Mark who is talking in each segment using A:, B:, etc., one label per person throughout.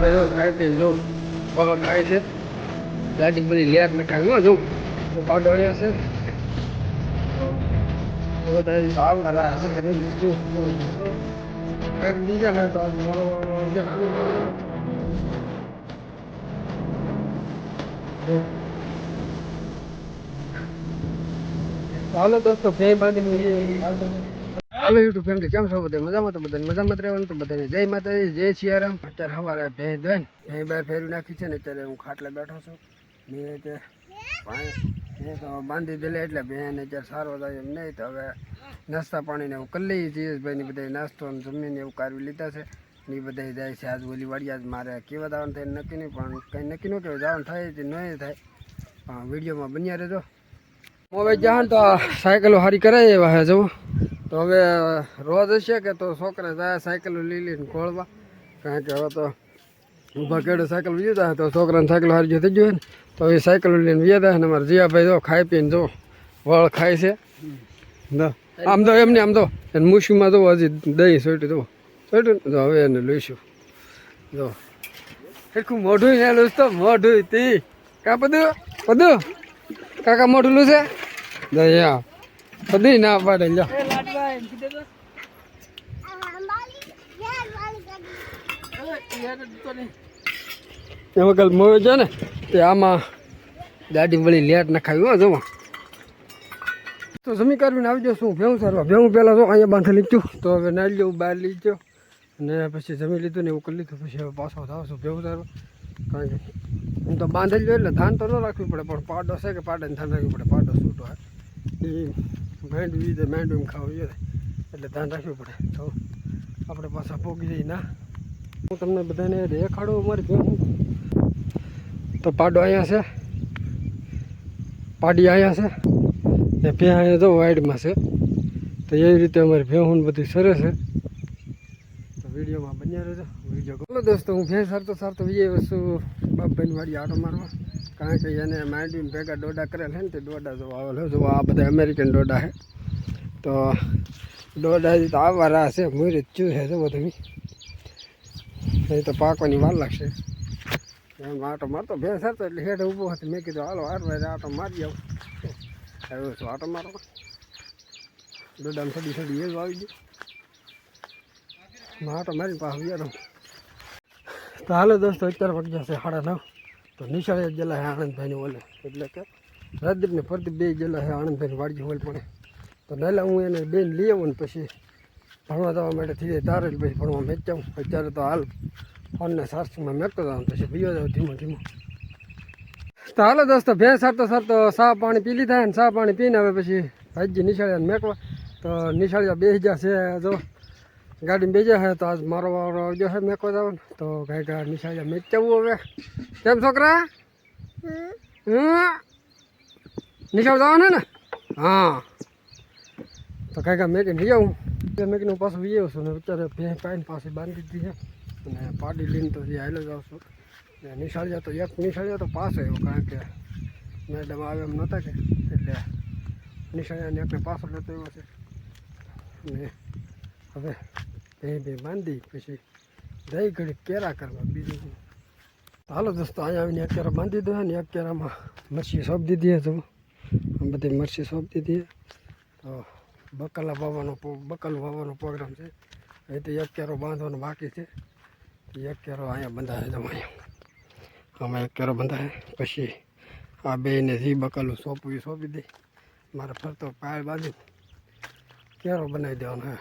A: પહેલો થાય તે જો પગ ખાય છે, ગાડી બધી લેટ ખાવી જો પાવડર હશે બધા બીજું ને તો ચાલો દોસ્તો, ફેર બાંધીને હાલો યુટ્યુબ ફેમિલી કેમ છો બધા? મજામાં તો બધાને? મજામાં રહેવાનું તો બધાને? જય માતાજી, જય સિયારામ. અત્યારે સવારે ભેં ધોઈને ભેં બહાર ફેરવી નાખી છે ને, અત્યારે હું ખાટલે બેઠો છું. મેં તે પાણી તો બાંધી દેલે એટલે બેન અત્યારે સારો થાય એમ નહીં. તો હવે નાસ્તા પાણીને એવું કરી લઈએ જીએસભાઈની બધા નાસ્તો અને જમીને એવું કાઢવી લીધા છે. એ બધા જાય છે આજ ઓલી વાડી આજ મારે કેવા જવાનું થાય નક્કી નહીં, પણ કંઈ નક્કી ન કેવું જવાનું થાય તે નહીં થાય. પણ વિડીયોમાં બન્યા રહેજો. હવે જાણ તો સાયકલો સારી કરાય એવા હે જવું તો હવે રોજ હશે કે તો છોકરા જાય સાયકલ લઈ લઈને ખોળવા કારણ કે હવે તો ઊભા કેડે સાયકલ વી જાય તો છોકરાને સાયકલ હારી થઈ ગયું ને, તો એ સાયકલ લઈને વી જાય ને અમારે જીયાભાઈ જો ખાઈ પીને જો વળ ખાય છે. આમ તો એમને આમ તો એને મુશીમાં તો હજી દહીં સોટ્યું તો સોટ્યું તો હવે એને લઈશું. જો, એટલું મોઢું ને લૂસતો, મોઢું તી. કા બધું બધું કાકા મોઢું લું છે દયા. બધી ના પાડે, લ્યો. એમાં કાલ મોયો છે ને, તે આમાં ગાડી વળી લેટ નખાવી, હો જવા તો જમી કરવીને આવજો શું ભેવું સારવા? ભેવું પહેલાં તો અહીંયા બાંધી લીધું, તો હવે નાઈ લેવું બહાર લીધો અને પછી જમી લીધું ને એવું કરી લીધું, પછી હવે પાછો થાવ છું ભેવું સારવા? કારણ કે હું તો બાંધેલ જોઈએ એટલે ધાન તો ન રાખવી પડે, પણ પાડો છે કે પાડે ધાન રાખવી પડે, પાડો છૂટો એ માંડવી છે માંડવી ખાવું જોઈએ. એટલે ધ્યાન રાખવું પડે. તો આપણે પાછા પોગી જઈએ ના. હું તમને બધાને દેખાડું અમારી ભેહું તો પાડો અહીંયા છે. પાડી અહીંયા છે. ને ભે અહીંયા તો વાઈડમાં છે. તો એવી રીતે અમારી ભેહું બધી સરસ છે. તો વિડીયોમાં બન્યા રહેજો. વીડિયો બોલો દોસ્તો, હું ભેં સારતો સારતો વીએ વસ્તુ બાપભાઈની વાડી આટો મારવા. કારણ કે એને માંડીને ભેગા દોડા કરેલ છે ને તે દોડા જો આવેલો જોવા આ બધા અમેરિકન દોડા છે. તો દોઢ તો આવવા રાહ છે. મોરી ચૂ છે જો બધું. એ તો પાકવાની વાર લાગશે. એમ આટો મારતો ભેંસ હતો એટલે હેઠ ઊભો હતો. મેં કીધું, હાલો, હાર ભાઈ આટો મારી આવું. આવ્યો છું આટો મારો દોડામાં થોડી થોડી એવું આવી ગયું માટો મારી પાસે વ્યારો. તો હાલો દોસ્તો, અત્યારે વાગ્યા જશે સાડા નવ. તો નિશાળે ગયેલા છે આનંદભાઈની ઓલે. એટલે કે રાજદીપ ને પ્રદીપ બે ગયેલા છે. આનંદભાઈની વાડી હોલ પડે. તો નાલા હું એને બેન લઈ આવું ને પછી ભણવા જવા માટે થઈ જાય તારે પછી ભણવા મેચ જાઉં અત્યારે તો હાલ ફોનને સારસીમાં મેકતો જાઉં પછી પીવા જાઉં ધીમો ધીમો. તો હાલો દોસ્તો ભેંસ સારતો સારતો સા પાણી પી લીધા ને સા પાણી પીને હવે પછી ભાઈજી ને મેકવા. તો નિશાળ્યા બે છે જો ગાડી બેજા છે તો આજ મારો વારો આવજો છે મેકવા જાવ તો ગાય ગા નિશાળ્યા મેચ જવું હવે. કેમ છોકરા? નિશાળ જવાનું ને? હા. તો કાંઈ મેકીને લઈ આવું. મેકીને પાછું લઈ આવું છું ને અત્યારે ભેં પાઈને પાસે બાંધી દીધી છે. અને પાડી લઈને તો જે હાલો જાઉં છું. ને નિશાળિયા તો એક નિશાળિયા તો પાસ આવ્યો, કારણ કે મેડમ આવે એમ નહોતા કે. એટલે નિશાળિયાને એકને પાછો લેતો એવો છે. ને હવે બે બે બાંધી, પછી દહીં ઘડી કેરા કરવા બીજું. તો હાલો દોસ્તો, અહીંયા આવીને કેરા બાંધી દો ને એક કેરામાં મરચી સોંપ દીધી છે જુઓ બધી મરચી સોંપ દીધી તો બકાલા વાવવાનો બકલ વાવવાનો પ્રોગ્રામ છે. એ તો એક કેરો બાંધવાનો બાકી છે. એક કેરો અહીંયા બંધાય જમ આમાં એક કેરો બંધાય. પછી આ બેને જી બકાલું સોંપવી સોંપી દે. મારે ફરતો પાયલ બાંધી કેરો બનાવી દેવાનો. હે,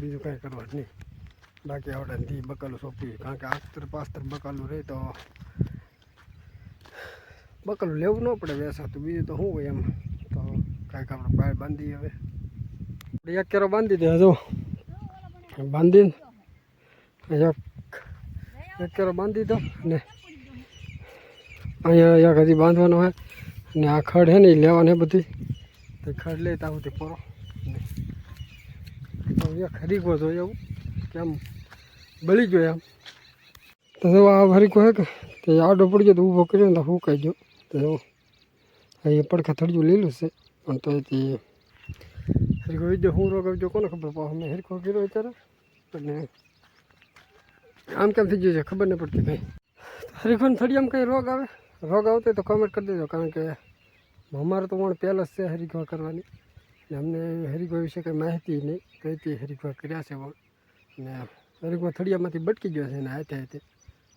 A: બીજું કાંઈ કરવાનું નહીં. બાકી આવડે ધી બકાલું સોંપી કારણ કે આસ્તર પાસ્તર બકાલું રહે તો બકાલું લેવું ન પડે વેસાતું. બીજું તો શું હોય એમ? તો કાંઈક આપણે પાયલ બાંધી હવે. એક કેરો બાંધી દે જો બાંધીને એક એક કેરો બાંધી દો ને અહીંયા એક હજી બાંધવાનો હોય. ને આ ખડ છે ને એ લેવાની બધી. તો ખડ લે ત્યાં સુધી પૂરો ને તો એ જોઈએ એવું કેમ બળી ગયો એમ. તો જો આ હરીકો હે કે, તે આડો પડી ગયો તો ઊભો કર્યો ને તો કહી ગયો તો જો એ પડખા થડ્યું લીલું છે. પણ તો તે હરીકો વિદ્યો હું રોગ આવજો કોને ખબર પાછો મેં હરીકો કર્યો અત્યારે. અને આમ કેમ થઈ ગયું છે? ખબર નહીં પડતી કંઈ થોડી થળિયામાં કંઈ રોગ આવે? રોગ આવતો તો કમેન્ટ કરી દેજો, કારણ કે અમારે તો પણ પહેલાં છે હરિફા કરવાની. ને અમને હરિફા વિશે કંઈ માહિતી નહીં. કઈથી હરિફા કર્યા છે પણ ને હરિફા થળિયામાંથી બટકી ગયો છે ને હાથે હાથે.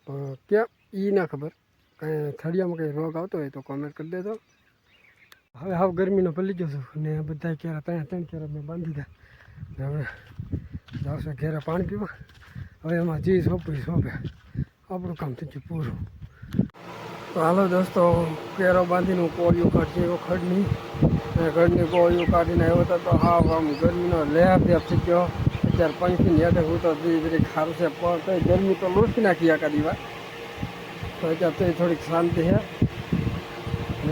A: પણ ક્યાં? એ ના ખબર. કાંઈ થળિયામાં કંઈ રોગ આવતો હોય તો કોમેન્ટ કરી દેજો. હવે હાવ ગરમીનો પલી ગયો છું ને બધા કેરા ત્યાં ત્રણ કેરા મેં બાંધી દીધા. હવે જાવશે ઘેરા પાણી પીવા. હવે એમાં જી સોંપી સોંપે. આપણું કામ થઈ ગયું પૂરું. હાલો દોસ્તો કેરો બાંધીને હું કોળિયું કાઢી એવો ખડની અને ઘરની કોળિયું કાઢીને આવ્યો હતો તો હાવ આમ ગરમીનો લેપ લેપ થઈ ગયો. અત્યારે પંખીની યાદ હું તો ધીરે ધીરે ખારું છે, પણ ગરમી તો લૂંટી નાખી આખા દીવા. તો અત્યારે થોડીક શાંતિ છે.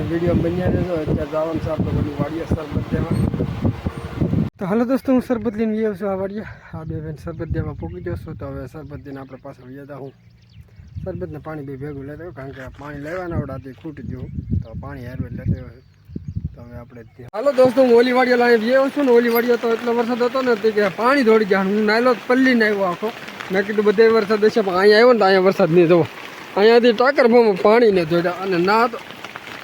A: વીડિયો બન્યા રહેજો. અત્યારે છે આપણે બધું વાડિયા સરબત દેવા તો હાલો દોસ્તો, હું શરબત લઈને વી છું આ વાડિયા આ બે બેન શરબત દેવા પૂકી છું. તો હવે શરબત દઈને આપણે પાછા વ્યાદા હું. સરબતને પાણી બે ભેગું લેતો કારણ કે પાણી લેવાના આવડાથી ખૂટી ગયું. તો પાણી હેરવે લેતો હોય. તો હવે આપણે હાલો દોસ્તો, હું ઓલી વાડીઓ લાવી વ્યાયો છું ને, ઓલી વાડીઓ તો એટલો વરસાદ હતો ને, તે કે પાણી દોડી ગયા. હું નાયલો પલ્લી આવ્યો આખો. મેં કીધું બધે વરસાદ હશે, પણ અહીંયા આવ્યો ને તો અહીંયા વરસાદ નહીં જવો. અહીંયાથી ટાકર ભાવમાં પાણી ને જોડ્યા અને ના તો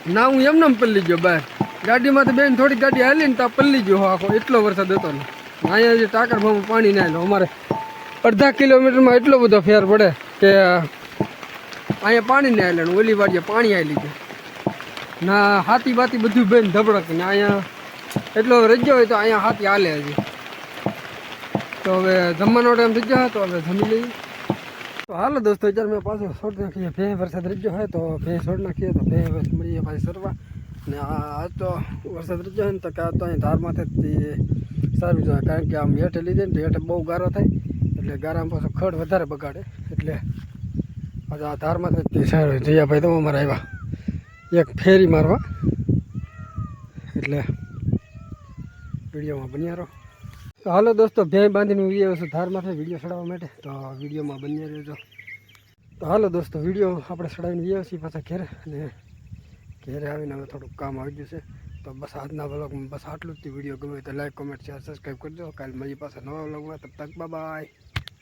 A: ના, હું એમને એમ પલ્લી ગયો બહાર ગાડીમાં તો બેન થોડી ગાડી હાલી ને ત્યાં પલ્લી ગયો આખો. એટલો વરસાદ હતો ને. અહીંયા જે ટાકર ભાવમાં પાણી ના આવ્યું અમારે અડધા કિલોમીટરમાં એટલો બધો ફેર પડે કે અહીંયા પાણી ના આવેલું ઓલી વાડીએ પાણી આવી ગયું. ના હાથી બાતી બધું બેન ધબડક ને અહીંયા એટલો રજ્યો હોય તો અહીંયા હાથી હાલે હજી. તો હવે જમવાનો ટાઈમ થઈ ગયો તો હવે જમી લઈએ. તો હાલો દોસ્તો, અત્યારે મેં પાછો છોડ નાખીએ. ભે વરસાદ રજ્યો હોય તો ફે છોડ નાખીએ તો ભે મળીએ પાછી સરવા ને આ તો વરસાદ રજ્યો હોય ને તો કાં તો અહીં ધારમાંથી સારું જાય. કારણ કે આમ હેઠે લીધે ને તો હેઠે બહુ ગારો થાય. એટલે ગારામાં પાછો ખડ વધારે બગાડે. એટલે આ ધારમાંથી જ સારું. જયા ભાઈ તો અમારે આવ્યા એક ફેરી મારવા. એટલે વિડીયોમાં બન્યા રહો. તો હાલો દોસ્તો ભેં બાંધીને વીડિયો છું ધારમાંથી વીડિયો ચડાવવા માટે. તો વિડીયોમાં બન્યા રહેજો. તો હાલો દોસ્તો, વીડિયો આપણે ચડાવીને આવ્યા છીએ પાછા ઘેરે. અને ઘેરે આવીને હવે થોડુંક કામ આવી ગયું છે. તો બસ આજના વ્લોગમાં બસ આટલું જ. વીડિયો ગમે તો લાઈક કોમેન્ટ શેર સબસ્ક્રાઈબ કરજો. કાલે મારી પાસે નવા વ્લોગમાં તબ તક બાય